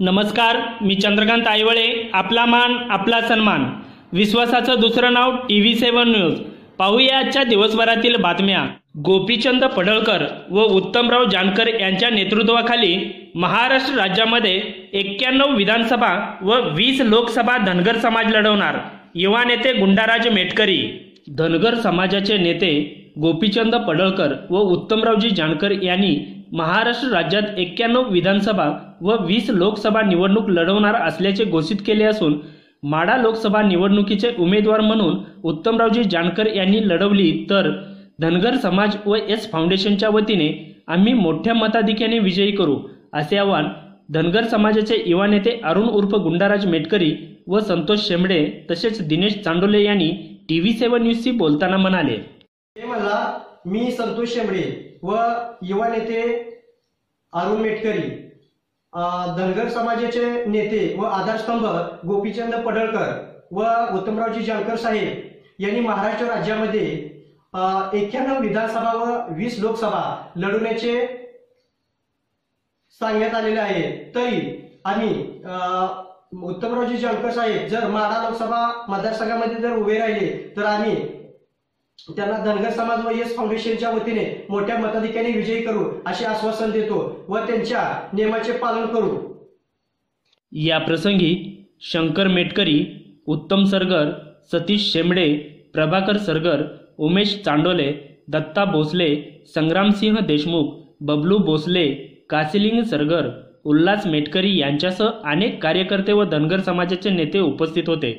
नमस्कार मी चंद्रकांत आयवळे आपला मान आपला सन्मान. विश्वासाचं दुसरं नाव टी व्ही सेवन न्यूज. पाहूया आजच्या दिवसभरातील बातम्या. गोपीचंद पडळकर व उत्तमराव जानकर यांच्या नेतृत्वाखाली महाराष्ट्र राज्यामध्ये एक्क्याण्णव विधानसभा व वीस लोकसभा धनगर समाज लढवणार. युवा नेते गुंडाराज मेटकरी. धनगर समाजाचे नेते गोपीचंद पडळकर व उत्तमरावजी जानकर यांनी महाराष्ट्र राज्यात एक्क्याण्णव विधानसभा व वीस लोकसभा निवडणूक लढवणार असल्याचे घोषित केले असून माडा लोकसभा निवडणुकीचे उमेदवार म्हणून उत्तमरावजी जानकर यांनी लढवली तर धनगर समाज व एस फाउंडेशनच्या वतीने आम्ही मोठ्या मताधिक्याने विजयी करू असे आवाहन धनगर समाजाचे युवा नेते अरुण उर्फ गुंडाराज मेटकरी व संतोष शेंबडे तसेच दिनेश चांडोले यांनी टी व्ही सेवन न्यूजशी बोलताना म्हणाले. ते मी संतोष शेंबडे. व युवा नेते अरुण मेटकरी धनगर समाजाचे नेते व आधारस्तंभ गोपीचंद पडळकर व उत्तमरावजी जानकर साहेब यांनी महाराष्ट्र राज्यामध्ये एक्क्याण्णव विधानसभा व वीस लोकसभा लढवण्याचे सांगण्यात आलेले आहे. तरी आम्ही उत्तमरावजी जानकर साहेब जर माढा लोकसभा मतदारसंघामध्ये जर उभे राहिले तर आम्ही त्यांना धनगर समाज व येस फाउंडेशनच्या वतीने मोठ्या मताधिक्याने विजयी करू असे आश्वासन देतो व त्यांच्या नियमाचे पालन करू. या प्रसंगी शंकर मेटकरी उत्तम सरगर सतीश शेंबडे प्रभाकर सरगर उमेश चांडोले दत्ता भोसले संग्रामसिंह देशमुख बबलू भोसले कासिलिंग सरगर उल्हास मेटकरी यांच्यासह अनेक कार्यकर्ते व धनगर समाजाचे नेते उपस्थित होते.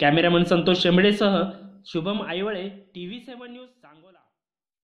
Cameraman Santosh शेंबडेसह Shubham Aywale T V seven news Sangola.